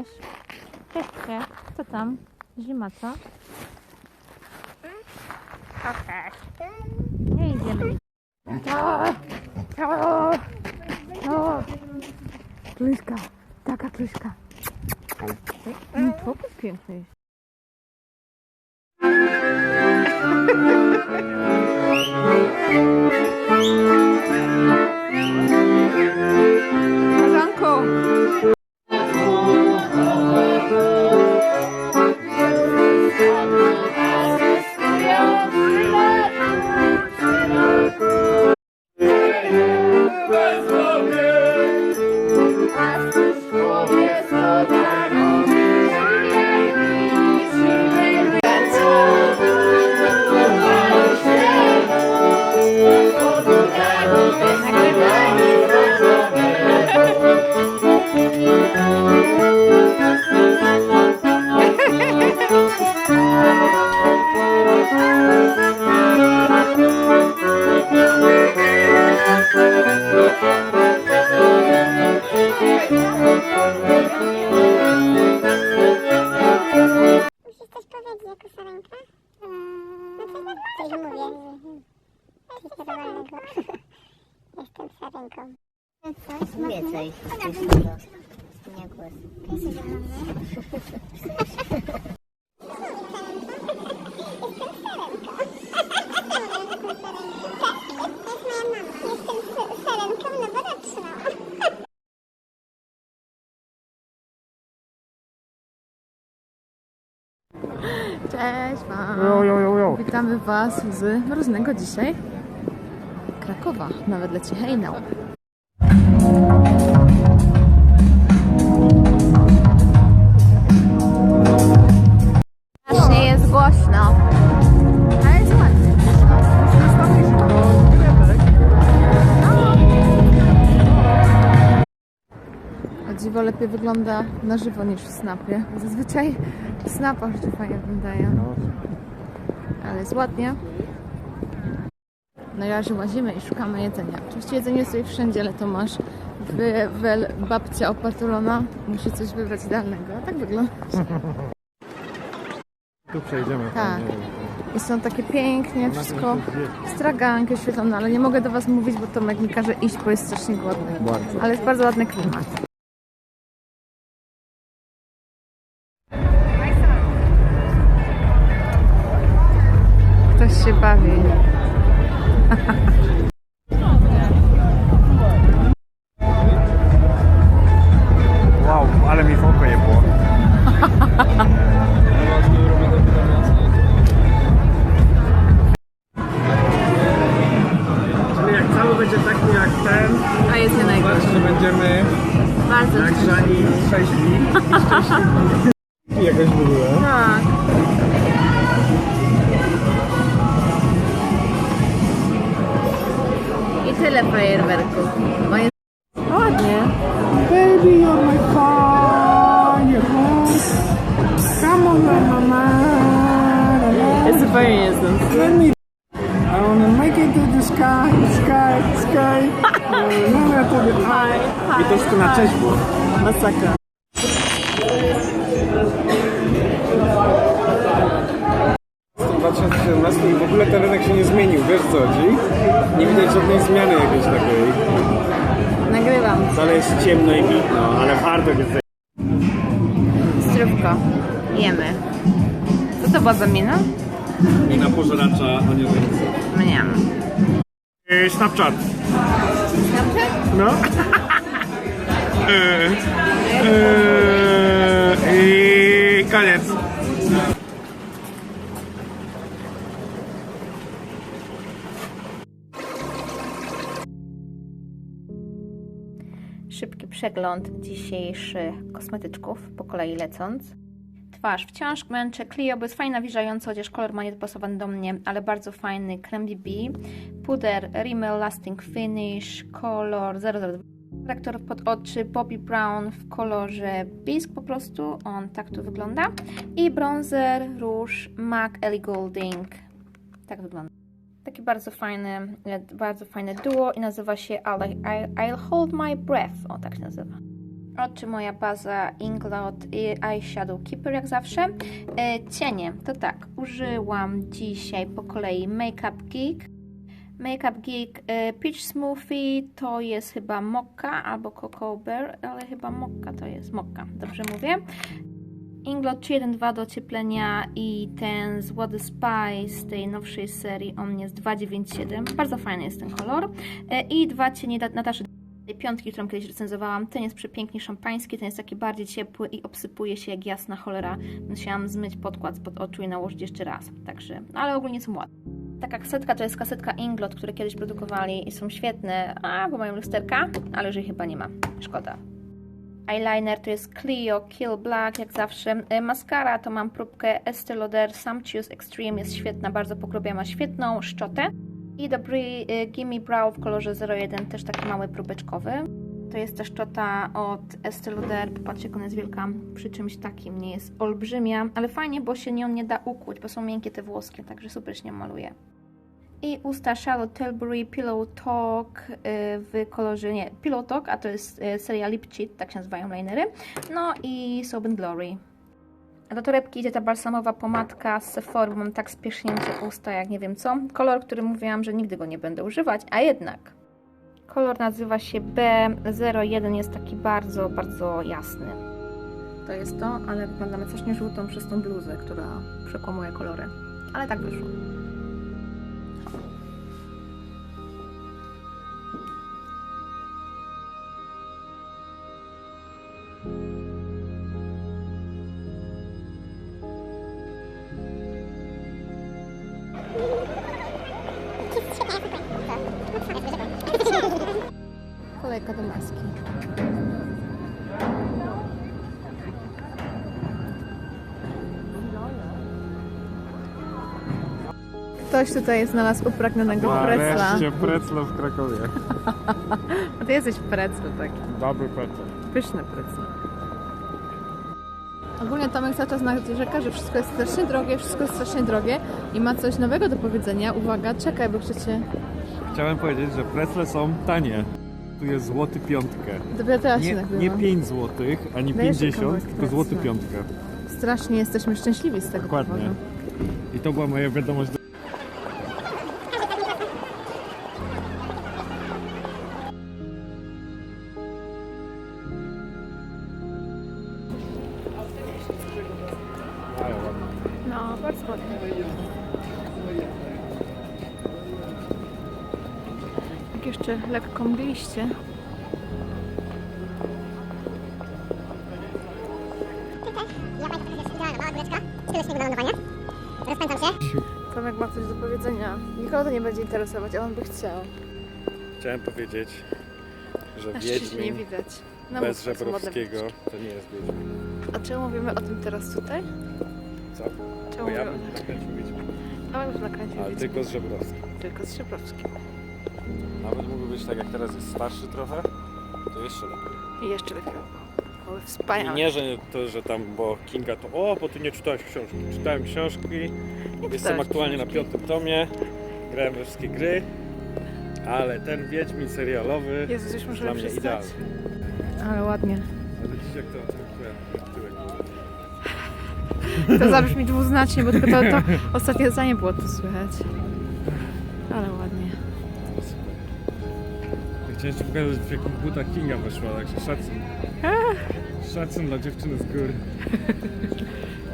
Cześć. Cześć, cześć. Co tam? Zima, co? Okej. Nie idziemy. Kluśka. Taka kluśka. Mm, Fokus piękny jest. Koleżanko. Cześć Wam. Jo, jo, jo, jo. Witamy Was z mroźnego dzisiaj Krakowa. Nawet leci hejnał. Strasznie jest głośno. Dziwo lepiej wygląda na żywo niż w snapie. Zazwyczaj w snapach rzeczy fajnie wyglądają. Ale jest ładnie. Na razie łazimy i szukamy jedzenia. Oczywiście jedzenie jest tutaj wszędzie, ale to masz wy, wel, babcia opatulona. Musi coś wybrać idealnego. A tak wygląda. Tu przejdziemy. Tak. I są takie pięknie, wszystko straganki oświetlone, ale nie mogę do Was mówić, bo Tomek mi każe iść, bo jest strasznie głodny. Bardzo. Ale jest bardzo ładny klimat. Ktoś się bawi. Wow, ale mi w oko je było. Czyli jak cały będzie taki jak ten, A jest nie najgorszy. to będziemy Bardzo nagrzani, i szczęśliwi. Tak. Tyle fajerwerków. Bo jest... Ładnie. Baby, you're my fire. Come on, mama. Jest zupełnie nie znam. Let me. I wanna make it to the sky, sky, sky. Mówię tobie, I to wszystko na cześć było. Masakra. Wiesz co chodzi? Nie widać żadnej zmiany jakiejś takiej. Nagrywam. Wcale jest ciemno i widno, ale w hardach jest Zdrówko. Jemy. Co to była za mina? i na pożeracza o niezajęcy. Mniam. Snapchat. Snapchat? No. Eee, eee, I koniec. Przegląd dzisiejszych kosmetyczków, po kolei lecąc. Twarz wciąż męczę. Clio, bo jest fajna, nawilżająca, chociaż kolor ma niedopasowany do mnie, ale bardzo fajny. Creme BB. Puder Rimmel Lasting Finish, kolor 002. Korektor pod oczy Bobby Brown w kolorze Bisque po prostu. On tak tu wygląda. I bronzer, róż MAC Ellie Goulding. Tak wygląda. Taki bardzo fajny, e, bardzo fajne duo i nazywa się I'll, I'll Hold My Breath. O, tak się nazywa. Oczy moja baza Inglot i Eyeshadow Keeper jak zawsze. E, cienie, to tak, użyłam dzisiaj po kolei Makeup Geek. Makeup Geek e, Peach Smoothie to jest chyba Mokka albo Cocoa Bear, ale chyba Mokka to jest Mokka, dobrze mówię. Inglot 312 do ocieplenia i ten z What the Spice z tej nowszej serii, on jest 297, bardzo fajny jest ten kolor. E, I dwa cienie Nataszy tej piątki, którą kiedyś recenzowałam, ten jest przepięknie szampański, ten jest taki bardziej ciepły i obsypuje się jak jasna cholera. Musiałam zmyć podkład spod oczu i nałożyć jeszcze raz, także, no ale ogólnie są ładne. Taka kasetka to jest kasetka Inglot, które kiedyś produkowali i są świetne, a bo mają lusterka, ale już ich chyba nie ma, szkoda. Eyeliner to jest Clio Kill Black, jak zawsze. E, Maskara to mam próbkę Estee Lauder Sumptuous Extreme, jest świetna, bardzo pokrobiona, ma świetną szczotę. I dobry e, Gimme Brow w kolorze 01, też taki mały próbeczkowy. To jest też szczota od Estee Lauder, popatrzcie jak ona jest wielka, przy czymś takim, nie jest olbrzymia, ale fajnie, bo się nią nie da ukłuć, bo są miękkie te włoskie, także super się maluje. I usta Charlotte Tilbury Pillow Talk y, w kolorze, nie, Pillow Talk, a to jest y, seria Lip Cheat, tak się nazywają linery. No i Soap and Glory. A do torebki idzie ta balsamowa pomadka z Sephora, mam tak spiesznięcie usta, jak nie wiem co. Kolor, który mówiłam, że nigdy go nie będę używać, a jednak. Kolor nazywa się B01, jest taki bardzo, bardzo jasny. To jest to, ale wyglądamy strasznie żółtą przez tą bluzę, która przekłamuje kolory. Ale tak wyszło. Kolejka do maski. Ktoś tutaj znalazł upragnionego precla. Nareszcie precla w Krakowie. A ty jesteś precl taki. Dobry precel. Pyszne precl. Ogólnie Tomek cały czas narzeka, że wszystko jest strasznie drogie, wszystko jest strasznie drogie i ma coś nowego do powiedzenia. Uwaga, czekaj, bo chcecie... Chciałem powiedzieć, że precle są tanie. Tu jest złoty piątkę. Dopiero teraz się Nie, nagrywa. nie 5 złotych, ani Dajesz 50, kawałek tylko złoty piątkę. Strasznie jesteśmy szczęśliwi z tego Dokładnie. powodu. I to była moja wiadomość. do-. No, bardzo ładnie. Do lądowania. Rozpędzam się. Tomek ma coś do powiedzenia. Nikogo to nie będzie interesować, a on by chciał. Chciałem powiedzieć, że Na szczycie nie Wiedźmin widać. No bez Żebrowskiego to nie jest Wiedźmin. A czemu mówimy o tym teraz tutaj? Co? Czemu Bo ja mówimy bym nakręcił Wiedźmin. Tomek już nakręcił Ale tylko z Żebrowskim. tylko z Szybrowskim. Nawet mógłby być tak jak teraz jest starszy trochę, to jeszcze lepiej. I jeszcze lepiej. Były I wspaniałe. nie, że to, że tam, bo Kinga to o, bo ty nie czytałeś książki. Czytałem książki, jestem czytałeś aktualnie na książki. piątym tomie, grałem we wszystkie gry, ale ten Wiedźmin serialowy Jezus, już dla możemy mnie przestać. idealny. Ale ładnie. Ale dziś jak to tyłek, tyłek. To zabrzmi dwuznacznie, bo tylko to, to ostatnie zdanie było tu słychać. Chciałem jeszcze pokazać, w jakich butach Kinga weszła, także szacun. Szacun dla dziewczyny z góry.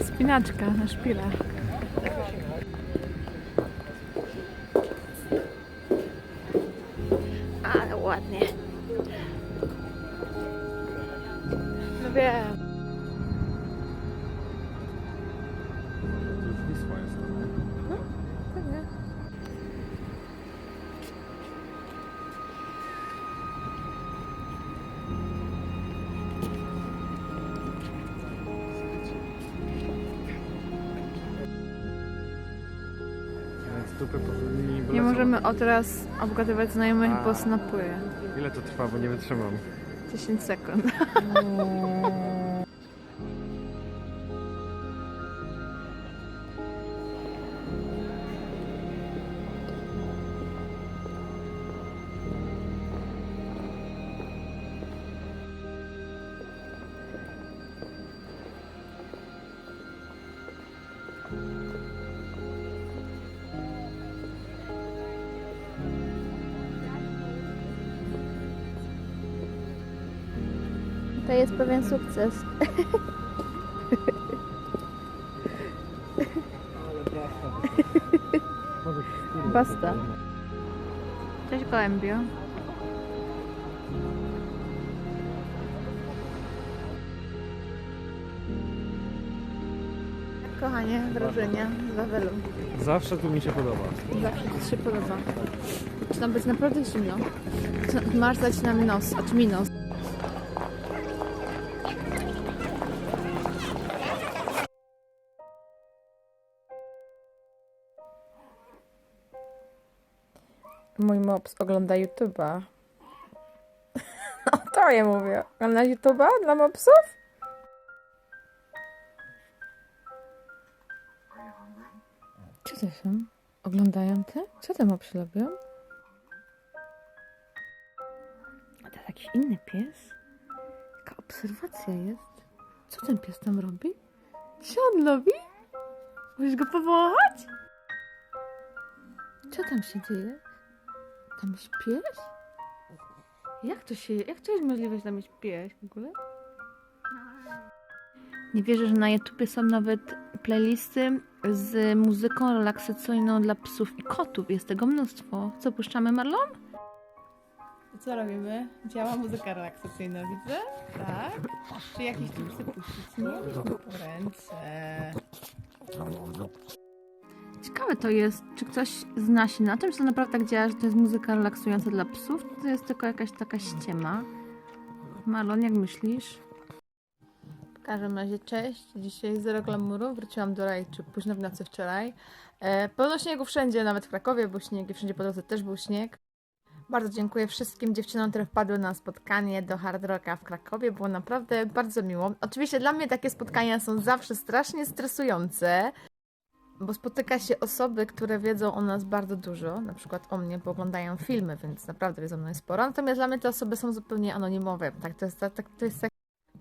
Spinaczka na szpilach. Dupy powinni Nie możemy od teraz obgadywać znajomych, A. bo snapuje. Ile to trwa, bo nie wytrzymam. 10 sekund. Jest pewien sukces. Basta. Cześć gołębio. Kochanie, wrażenia z Wawelu. Zawsze tu mi się podoba. Zawsze ci się podoba. Zaczyna być naprawdę zimno. Zaczyna- Marzać nam nos, acz mi nos. Mój mops ogląda YouTube'a. No to ja mówię. Ogląda YouTube'a dla mopsów? Co to są? Oglądają te? Co te mopsy robią? A to jakiś inny pies? Jaka obserwacja jest? Co ten pies tam robi? Co on robi? Możesz go powąchać? Co tam się dzieje? Tam jest pies? Jak to się... Jak to jest możliwe, że tam jest pies w ogóle? Nie wierzę, że na YouTubie są nawet playlisty z muzyką relaksacyjną dla psów i kotów. Jest tego mnóstwo. Co, puszczamy Marlon? Co robimy? Działa muzyka relaksacyjna, widzę? Tak. Czy jakiś tu chcę puścić? Nie, po ręce. Ciekawe to jest, czy ktoś zna się na tym, czy to naprawdę tak działa, że to jest muzyka relaksująca dla psów, czy to jest tylko jakaś taka ściema? Marlon, jak myślisz? W każdym razie cześć, dzisiaj zero glamuru, wróciłam do Rajczy późno w nocy wczoraj. E, pełno śniegu wszędzie, nawet w Krakowie był śnieg i wszędzie po drodze też był śnieg. Bardzo dziękuję wszystkim dziewczynom, które wpadły na spotkanie do Hard Rocka w Krakowie. Było naprawdę bardzo miło. Oczywiście dla mnie takie spotkania są zawsze strasznie stresujące, bo spotyka się osoby, które wiedzą o nas bardzo dużo, na przykład o mnie, bo oglądają filmy, więc naprawdę wiedzą o mnie sporo. Natomiast dla mnie te osoby są zupełnie anonimowe. Tak, to jest, tak, to jest tak,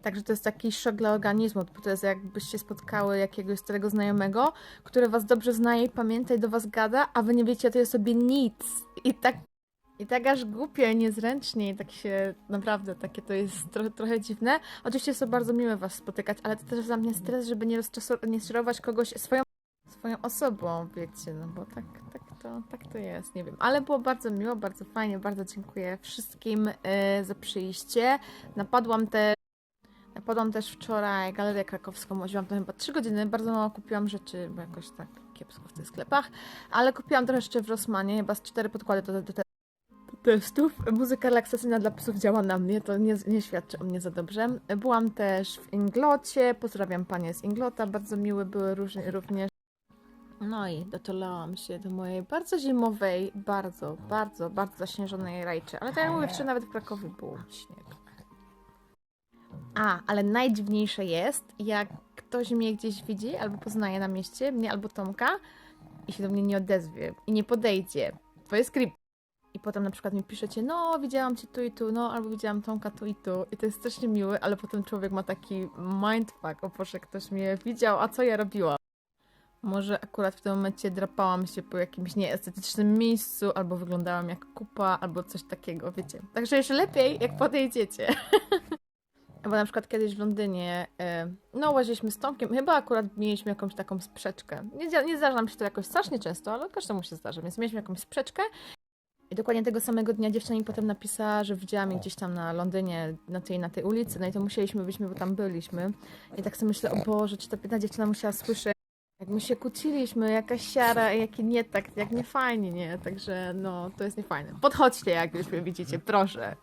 Także to jest taki szok dla organizmu, bo to jest jakbyście spotkały jakiegoś starego znajomego, który was dobrze zna i pamięta i do was gada, a wy nie wiecie o tej osobie nic. I tak, i tak aż głupio niezręcznie i tak się, naprawdę, takie to jest trochę, trochę dziwne. Oczywiście jest to bardzo miłe was spotykać, ale to też dla mnie stres, żeby nie, sterować kogoś swoją, swoją osobą, wiecie, no bo tak, tak, to, tak to jest, nie wiem. Ale było bardzo miło, bardzo fajnie, bardzo dziękuję wszystkim e, za przyjście. Napadłam te Podłam też wczoraj galerię krakowską, chodziłam to chyba 3 godziny, bardzo mało kupiłam rzeczy, bo jakoś tak kiepsko w tych sklepach, ale kupiłam trochę jeszcze w Rossmanie, chyba z 4 podkłady do, do, do testów. Muzyka relaksacyjna dla psów działa na mnie, to nie, nie świadczy o mnie za dobrze. Byłam też w Inglocie, pozdrawiam panie z Inglota, bardzo miłe były również. No i doczulałam się do mojej bardzo zimowej, bardzo, bardzo, bardzo zaśnieżonej rajczy, ale tak jak mówię, wczoraj nawet w Krakowie był śnieg. A, ale najdziwniejsze jest, jak ktoś mnie gdzieś widzi albo poznaje na mieście, mnie albo Tomka i się do mnie nie odezwie i nie podejdzie. To jest creep. I potem na przykład mi piszecie, no widziałam cię tu i tu, no albo widziałam Tomka tu i tu i to jest strasznie miłe, ale potem człowiek ma taki mindfuck, o Boże, ktoś mnie widział, a co ja robiłam? Może akurat w tym momencie drapałam się po jakimś nieestetycznym miejscu, albo wyglądałam jak kupa, albo coś takiego, wiecie. Także jeszcze lepiej, jak podejdziecie. Bo na przykład kiedyś w Londynie, e, no łaziliśmy z Tomkiem, chyba akurat mieliśmy jakąś taką sprzeczkę. Nie, nie zdarza nam się to jakoś strasznie często, ale każdemu się zdarza, więc mieliśmy jakąś sprzeczkę. I dokładnie tego samego dnia dziewczyna mi potem napisała, że widziała mnie gdzieś tam na Londynie, na tej, na tej ulicy, no i to musieliśmy być, bo tam byliśmy. I tak sobie myślę, o Boże, czy ta biedna dziewczyna musiała słyszeć, jak my się kłóciliśmy, jakaś siara, jaki nie tak, jak nie fajnie, nie? Także no, to jest niefajne. Podchodźcie, jak już mnie widzicie, proszę.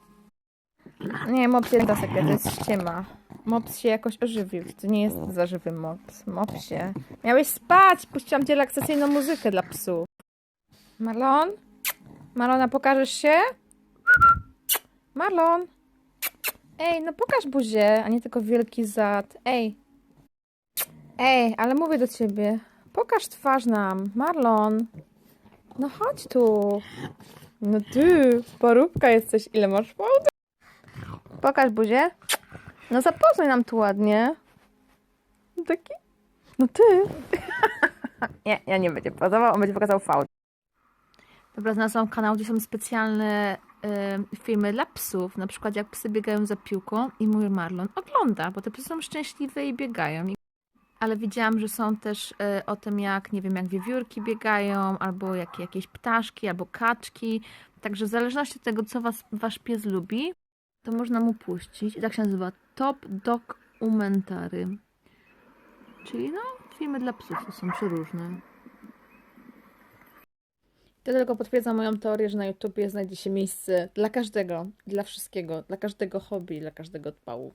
Nie, mops jest tasekę, to jest ściema. Mops się jakoś ożywił. To nie jest zażywy mops. Mopsie. Miałeś spać! Puściłam ci relaksacyjną muzykę dla psów. Marlon? Marlona, pokażesz się? Marlon? Ej, no pokaż buzię, a nie tylko wielki zad. Ej. Ej, ale mówię do ciebie. Pokaż twarz nam. Marlon. No chodź tu. No ty, parówka jesteś. Ile masz fałdy? Pokaż buzię. No zapoznaj nam tu ładnie. Taki? No ty. nie, ja nie będzie pozował, on będzie pokazał fałd. Dobra, znalazłam kanał, gdzie są specjalne y, filmy dla psów, na przykład jak psy biegają za piłką i mój Marlon ogląda, bo te psy są szczęśliwe i biegają. Ale widziałam, że są też y, o tym, jak, nie wiem, jak wiewiórki biegają, albo jak jakieś ptaszki, albo kaczki. Także w zależności od tego, co was, wasz pies lubi, to można mu puścić. I tak się nazywa Top Dog Umentary. Czyli no, filmy dla psów to są przeróżne. To tylko potwierdza moją teorię, że na YouTubie znajdzie się miejsce dla każdego, dla wszystkiego, dla każdego hobby, dla każdego odpału.